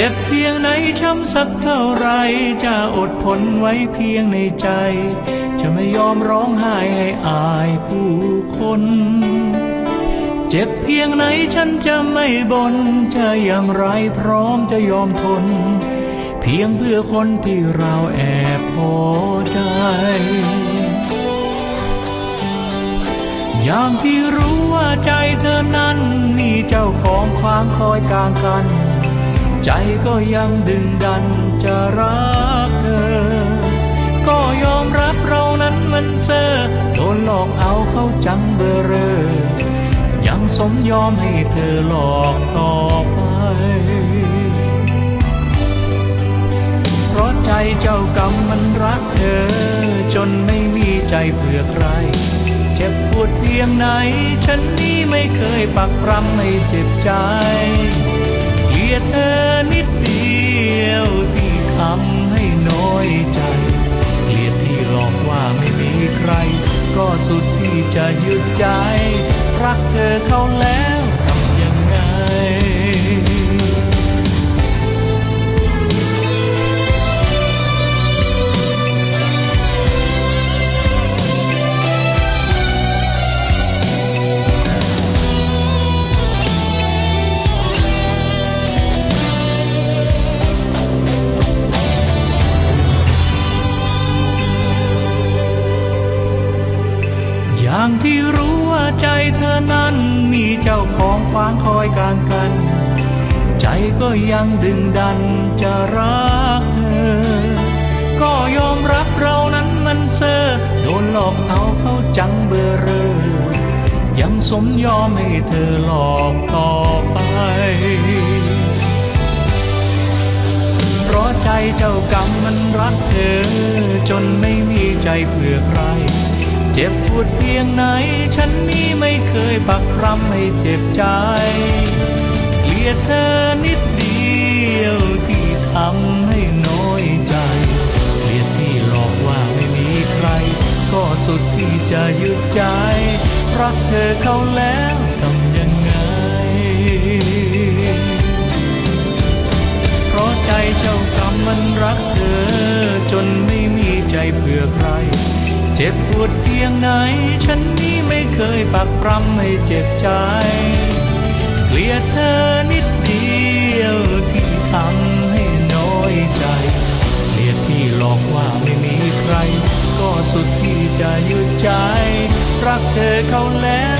เจ็บเพียงไหนช้ำสักเท่าไร จะอดทนไว้เพียงในใจ จะไม่ยอมร้องไห้ให้อายผู้คน เจ็บเพียงไหนฉันจะไม่บน่นจะอย่างไรพร้อมจะยอมทน เพียงเพื่อคนที่เราแอบพอใจอย่างที่รู้ว่าใจเธอนั้นมีเจ้าของขวางคอยกลางกัน ใจก็ยังดึงดันจะรักเธอ ก็ยอมรับเรานั้นมันเซอร์โดนหลอกเอาเข้าจังเบอร์เรอยังสมยอมให้เธอหลอกต่อไปเพราะใจเจ้ากรรมมันรักเธอ จนไม่มีใจเผื่อใคร เจ็บปวดเพียงไหน ฉันนี้ไม่เคยปักปรำให้เจ็บใจเกลียดเธอ ก็สุดที่จะยึดใจ รักเธอเขาแล้วางที่รู้ว่าใจเธอนั้นมีเจ้าของขวางคอยกลางกัน ใจก็ยังดึงดันจะรักเธอ ก็ยอมรับเรานั้นมันเซอโดนหลอกเอาเข้าจังเบอร์เรอยังสมยอมให้เธอหลอกต่อไปเพราะใจเจ้ากรรมมันรักเธอ จนไม่มีใจเผื่อใคร จ็บปวดเพียงไหน ฉันนี้ไม่เคยปักปรำให้เจ็บใจ เกลียดเธอนิดเดียวที่ทำให้น้อยใจ เกลียดที่หลอกว่าไม่มีใคร ก็สุดที่จะยึดใจ รักเธอเขาแล้วทำยังไง เพราะใจเจ้ากรรมมันรักเธอ จนไม่มีใจเผื่อใคร เจ็บปวดเพียงไหน ฉันนี้ไม่เคยปักปรำให้เจ็บใจ เกลียดเธอนิดเดียวที่ทำให้น้อยใจ เกลียดที่หลอกว่าไม่มีใคร ก็สุดที่จะยุดใจ รักเธอเขาแล้